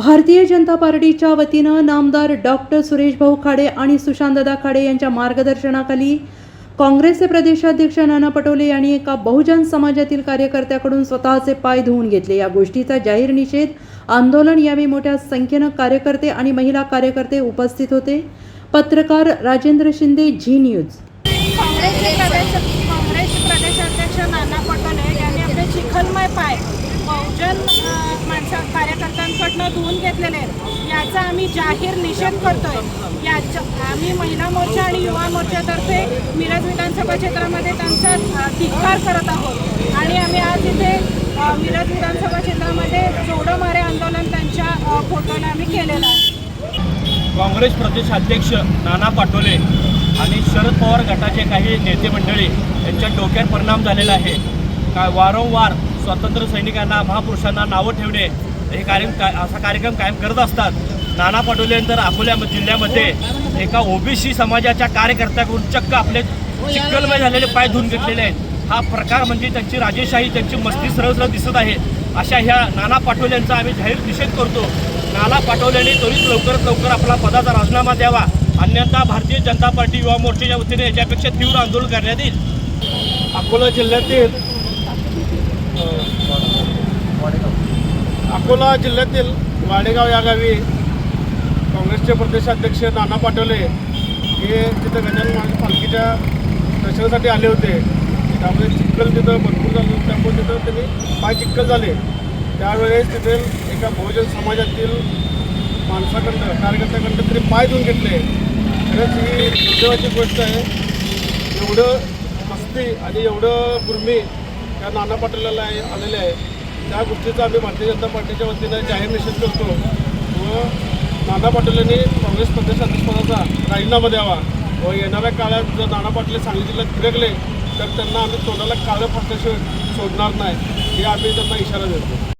भारतीय जनता पार्टीच्या वतीनं नामदार डॉक्टर सुरेश भाऊ खाडे आणि सुशांतदा खाडे यांच्या मार्गदर्शनाखाली काँग्रेसचे प्रदेशाध्यक्ष नाना पटोले यांनी एका बहुजन समाजातील कार्यकर्त्याकडून स्वतःचे पाय धुवून घेतले. या गोष्टीचा जाहीर निषेध आंदोलन यावेळी मोठ्या संख्येनं कार्यकर्ते आणि महिला कार्यकर्ते उपस्थित होते. पत्रकार राजेंद्र शिंदे झी न्यूज काँग्रेसचे प्रदेश काँग्रेसचे प्रदेशाध्यक्ष नाना पटोले यांनी आपले चिखलमय पाय बहुजन अ, माणसा कार्यकर्त्यांकडनं धुवून घेतलेले आहेत. याचा आम्ही जाहीर निषेध करतोय. याच्या आम्ही महिला मोर्चा आणि युवा मोर्चातर्फे मिरज विधानसभा क्षेत्रामध्ये त्यांचा धिक्कार करत आहोत. आणि आम्ही आज इथे मिरज विधानसभा क्षेत्रामध्ये जोडो मारे आंदोलन त्यांच्या फोटोने आम्ही केलेलं आहे. काँग्रेस प्रदेशाध्यक्ष नाना पाटोले आणि शरद पवार गटाचे काही नेते मंडळी यांच्या डोक्यात परिणाम झालेला आहे. का वारंवार स्वातंत्र्य सैनिकांना महापुरुषांना नावं ठेवणे हे कार्यक्रम काय असा कार्यक्रम कायम करत असतात. नाना पटोले तर अकोल्या जिल्ह्यामध्ये एका ओबीसी समाजाच्या कार्यकर्त्याकडून चक्क आपले चिक्कलमय झालेले पाय धुवून घेतलेले आहेत. हा प्रकार म्हणजे त्यांची राजेशाही त्यांची मस्ती सरळ सरळ दिसत आहे. अशा ह्या नाना पाटोले यांचा आम्ही जाहीर निषेध करतो. नाना पाटोलेंनी त्वरित लवकरात लवकर आपला पदाचा राजीनामा द्यावा. अन्यथा भारतीय जनता पार्टी युवा मोर्चाच्या वतीने याच्यापेक्षा तीव्र आंदोलन करण्यात येईल. अकोला जिल्ह्यातील अकोला जिल्ह्यातील वाडेगाव या गावी काँग्रेसचे प्रदेशाध्यक्ष नाना पाटोले हे तिथं गजानन महाराज पालखीच्या दर्शनासाठी आले होते. त्यामुळे चिखल तिथं भरपूर झालं त्यामुळे तिथं त्यांनी पाय चिखल झाले. त्यावेळेस तिथे एका बहुजन समाजातील माणसाकडनं कार्यकर्त्याकडनं तरी पाय धुवून घेतले. खरंच ही दुर्दैवाची गोष्ट आहे. एवढं मस्ती आणि एवढं गुर्मी या नाना पाटोल्याला आलेले आहे. त्या गोष्टीचा आम्ही भारतीय जनता पार्टीच्या वतीनं जाहीर निषेध करतो. व नाना पाटोलेंनी काँग्रेस प्रदेशाध्यक्षपदाचा राजीनामा द्यावा. व येणाऱ्या काळात जर नाना पाटोले सांगली जिल्ह्यात फिरकले तर त्यांना आम्ही तोंडाला काळं फाटल्याशिवाय सोडणार नाही. हे आम्ही त्यांना इशारा देतो.